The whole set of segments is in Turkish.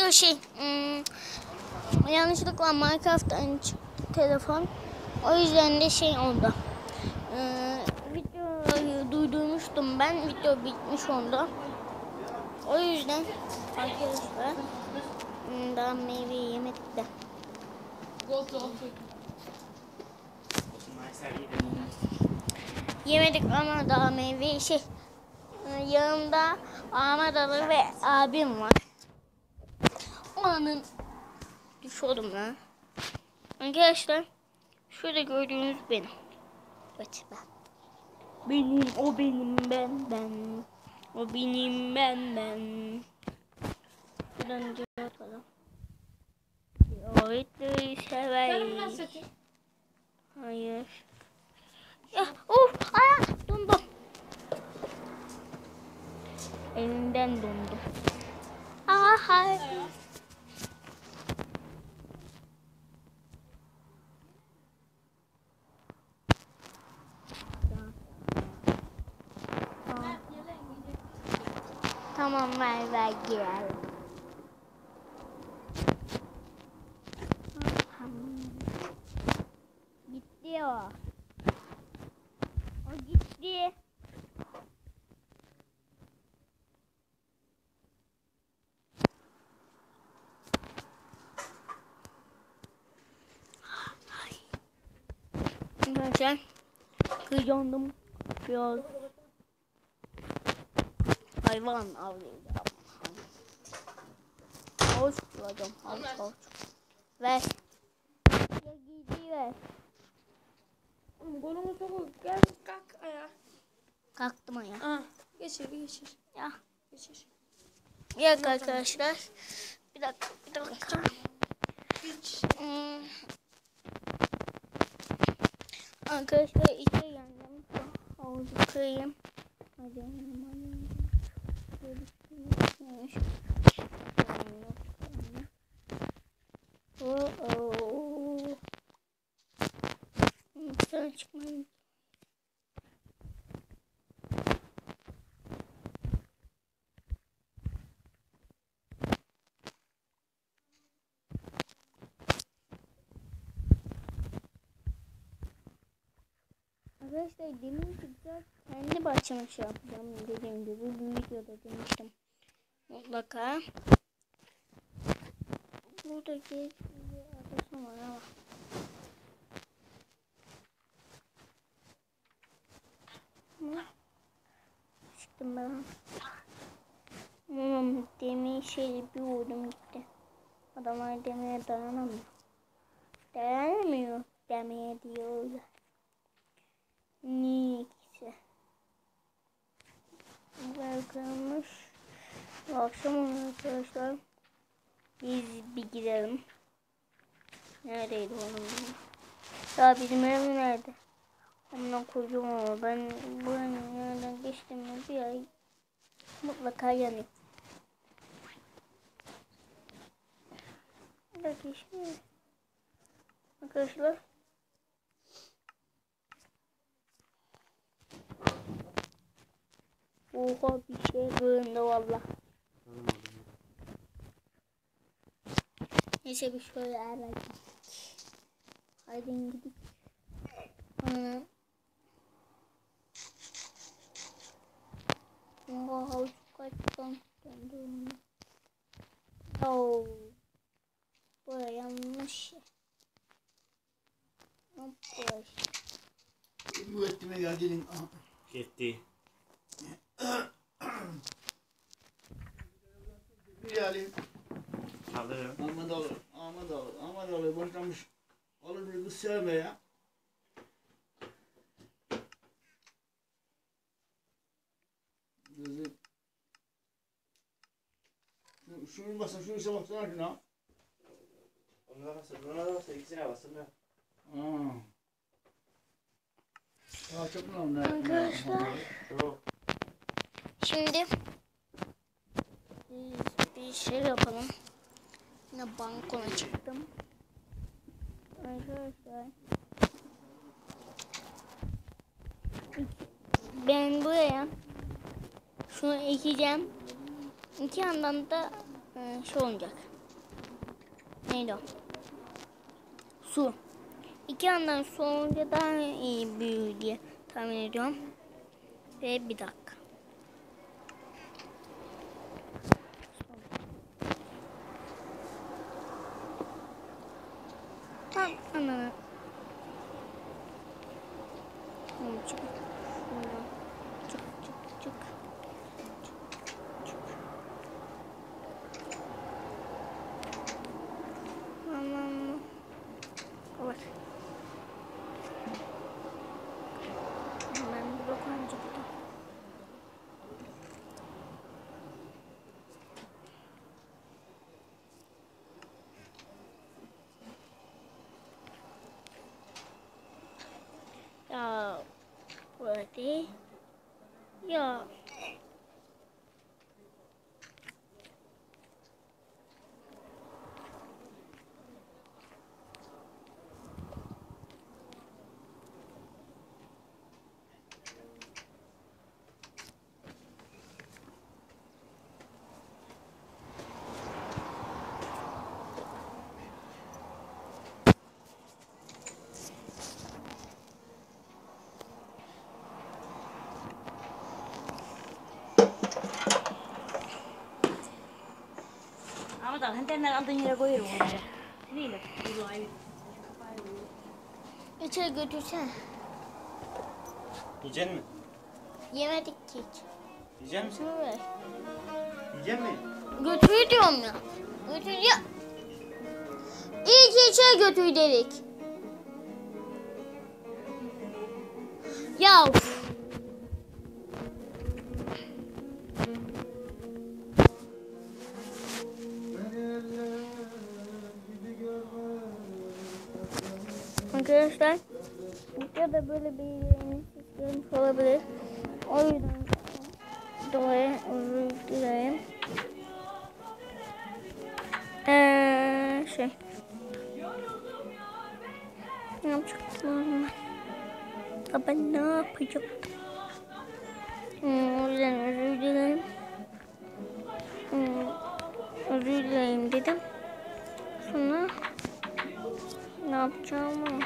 video şey hmm, yanlışlıkla Minecraft'tan çıktı telefon. O yüzden de şey oldu. Ee, videoyu duydurmuştum ben. Video bitmiş oldu. O yüzden arkadaşlar hmm, daha meyve yemedik de. Yemedik ama daha meyve şey e, yanımda Ahmet Ali ve abim var. Onun düşüyordum lan. Arkadaşlar şurada gördüğünüz benim. Evet ben. Benim o benim ben ben. O benim ben ben. Buradan cevap atalım. Yoğurtlu sever. Hayır. Ya of aya dondum. Elimden dondu. Aa hayır. Tamam ver ver gel. Gitti o. O gitti. Arkadaşlar kıyondım biraz hayvan avlayacağım. Havuç bulacağım. Havuç havuç. Ver. Ya giydiği ver. Kolumu sokul. Gel kalk ayağa. Kalktım ayağa. Ah, geçir geçir. Ya. Geçir. Yok arkadaşlar. Bir dakika bir dakika. Geç. Hmm. Arkadaşlar içe yandım. Havucu kırayım. Hadi hemen. Oh oh. Sana çıkmayayım. Arkadaşlar demin güzel kendi bahçeme şey yapacağım dediğim gibi bu videoda demiştim. Mutlaka. Buradaki adası var ama. Çıktım ben. Ama demin şey bir vurdum gitti. Adamlar demeye dayanamıyor. Dayanamıyor demeye diyorlar. Neyse. Bırakılmış. Akşam oldu arkadaşlar. Biz bir gidelim. Neredeydi onun? Ya bizim ev nerede? Ondan koyacağım ama ben buranın yanından geçtim mi bir ay mutlaka yanıyor. Bir şimdi. Arkadaşlar. Oha bir şey kırıldı valla. Neyse bir şöyle gittik. Haydi gidelim. Ana. Oha havuç kaçtan döndüm. Oh. Buraya yanlış. Hop buraya. Bu etime geldiğin Gitti. bir alayım. Alırım. Ahmet alır. Ahmet alır. Ahmet alır. Başlamış. Alır bir kız sevme ya. Kızı. Şunu, şunu basın. Şunu ise baksana şuna. Ona da basın. Ona da basın. İkisine basın da. Aa. Aa çok mu lan? Arkadaşlar. Yok. Şimdi biz bir şey yapalım. Yine balkona çıktım. Arkadaşlar. Ben buraya şunu ekeceğim. İki yandan da e, olacak. Neydi o? Su. İki yandan su olunca daha iyi büyür diye tahmin ediyorum. Ve bir dakika. Tam ana. Tamam, çık. Şuradan. Çık çık çık. Tamam. Kapat. Hemen bir bakalım çıktı. Ya berarti ya Ama da hentenler aldığın yere koyuyorum onları. Değil. içeri götürsene. Yiyecek mi? Yemedik ki hiç. Yiyecek misin? Ver. Yiyecek mi? Götür diyorum ya. Götür ya. İyi ki içeri götür dedik. Ya. Arkadaşlar videoda böyle bir yeriniz gelmiş olabilir. O yüzden dolayı özür dilerim. Eee şey. Ne yapacaktım? Ya ben ne yapacaktım? Hmm, o yüzden özür dilerim. Hmm, özür dilerim dedim. Sonra ne yapacağımı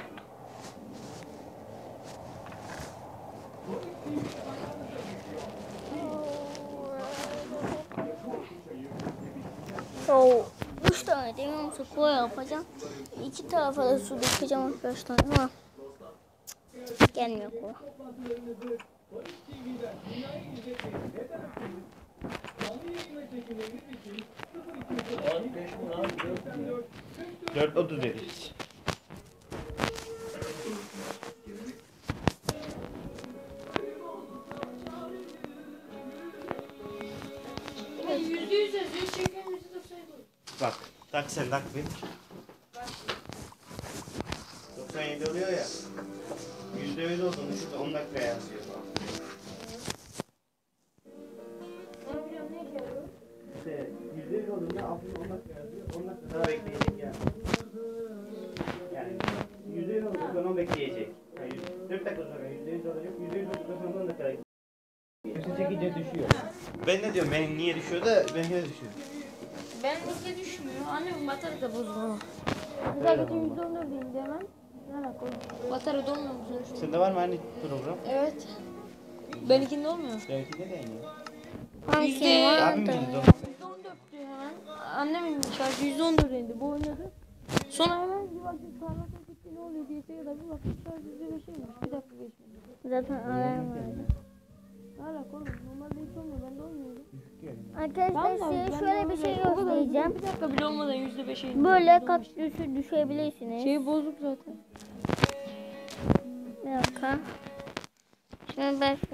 So, üç tane demir kola yapacağım. İki tarafa da su dökeceğim arkadaşlar ama cık, gelmiyor kola. Dört otuz veririz. Yüzde yüz yazıyor. Bak. Tak sen tak bir. 97 oluyor ya. Yüzde yüz olduğunu şurada 10 dakika yazıyor. İşte yüzde yüz olduğunda altında 10 dakika yazıyor. 10 dakika daha bekleyecek yani. Yani yüzde yüz olduğunda sonra 10 bekleyecek. Yani 4 dakika sonra yüzde yüz olacak. Yüzde yüz olduktan sonra 10 dakika Üstü çekince düşüyor. Ben ne diyorum benim niye düşüyor da benimki de düşüyor. Annem batarya da bozuldu. Güzel bütün yüzde on dördüğünde hemen. Ne alaka oğlum? Batarya dolmuyor mu sonuçta? Sende var mı aynı program? Evet. Benimkinde olmuyor. Benimki de aynı. Yüzde- var? Abim bildi. Annemin şarjı yüzde on dört indi. Bu oynadı. Sonra hemen bir baktım parlaklık gitti ne oluyor diye kadar bir baktım şarj yüzde beşeymiş. Bir dakika geçmedi. Zaten alarm vardı. Ne alaka oğlum? Normalde hiç olmuyor. Bende olmuyordu. Arkadaşlar Vallahi size şöyle bir şey oluyor. O kadar göstereceğim. Bir dakika bile olmadan yüzde beşe indi. Böyle kaktüsü düşebilirsiniz. Şey bozuk zaten. Bir dakika. Şimdi ben şu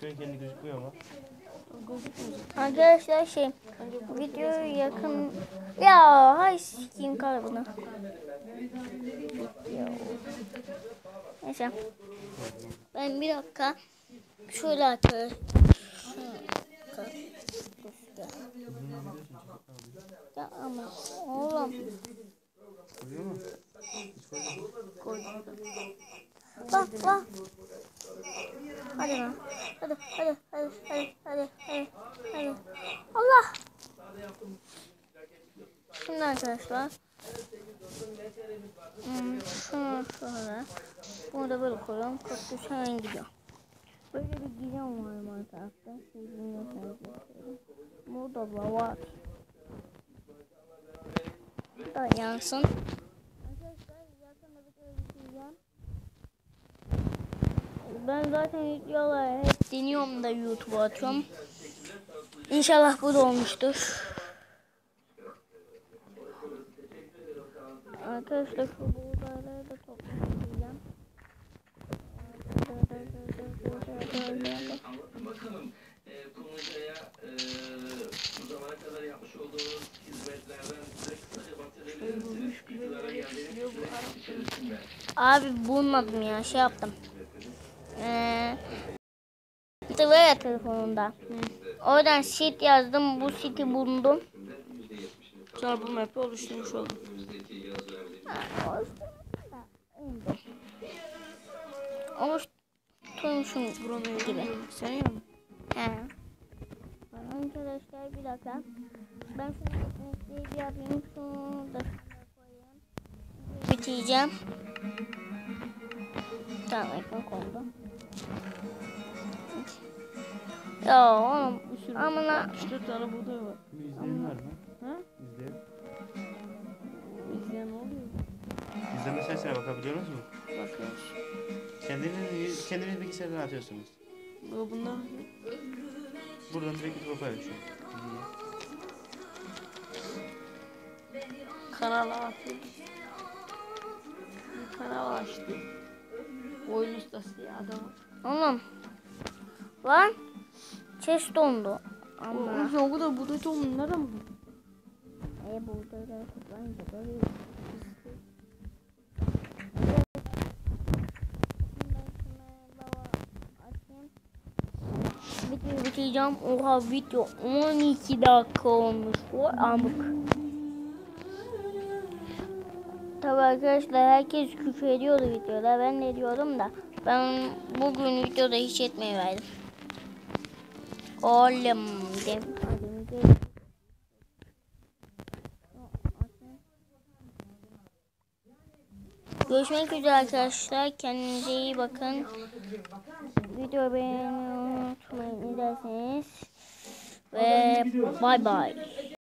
şöyle kendi gözükmüyor ama. Arkadaşlar şey videoyu yakın ya hay sikin kaybına. Neyse. Ben bir dakika şöyle atarım. Ya ama oğlum. Koyuyor mu? Koydum. Bak bak. Hadi. Hadi hadi hadi hadi hadi hadi. hadi. Allah. Şimdi arkadaşlar. Hmm, şunu şöyle. Bunu da böyle koyalım. Kaktüs hemen gidiyor. Böyle bir gizem var şey, Minecraft'ta. Siz. Burada da var. Da yansın. Ben zaten videoları hep deniyorum da YouTube'a atıyorum. İnşallah bu da olmuştur. Arkadaşlar şu buğdayları da toplayacağım. Bakalım e, bu zamana kadar yapmış olduğunuz hizmetlerden size kısaca bahsedebilir misiniz? Abi bulmadım ya şey yaptım. Ee, telefonunda. Oradan sit yazdım bu siti buldum. Sonra bu map'i oluşturmuş oldum. Oluşturmuşum gibi. Sen mı? He. Arkadaşlar bir dakika. Ben şunu ekmeği bir yapayım. Şunu da koyayım. Bitireceğim. Tamam ekmek oldu. Ya oğlum amına 3-4 tane buğday var. İzleyen var mı? Ha? İzleyen. İzleyen ne oluyor? İzleme sesine bakabiliyor musunuz? Bakıyoruz. Kendiniz, kendiniz bilgisayardan atıyorsunuz. Bu bunlar Buradan direkt YouTube'a paylaşıyor. kanala atıyoruz. Bir kanal açtı. Oyun ustası ya adam. Oğlum. Lan. Chest dondu. Ama. Ama o kadar buğday tohumu nereden buldun? E buğdayları toplayınca böyle. Video bitireceğim. Oha video 12 dakika olmuş. O amık. Tabi arkadaşlar herkes küfür ediyordu videoda. Ben de diyordum da. Ben bugün videoda hiç etmeyi verdim. Oğlum dem. Görüşmek üzere arkadaşlar. Kendinize iyi bakın. Video beğenmeyi unutmayın ne derseniz. Ve bay bay.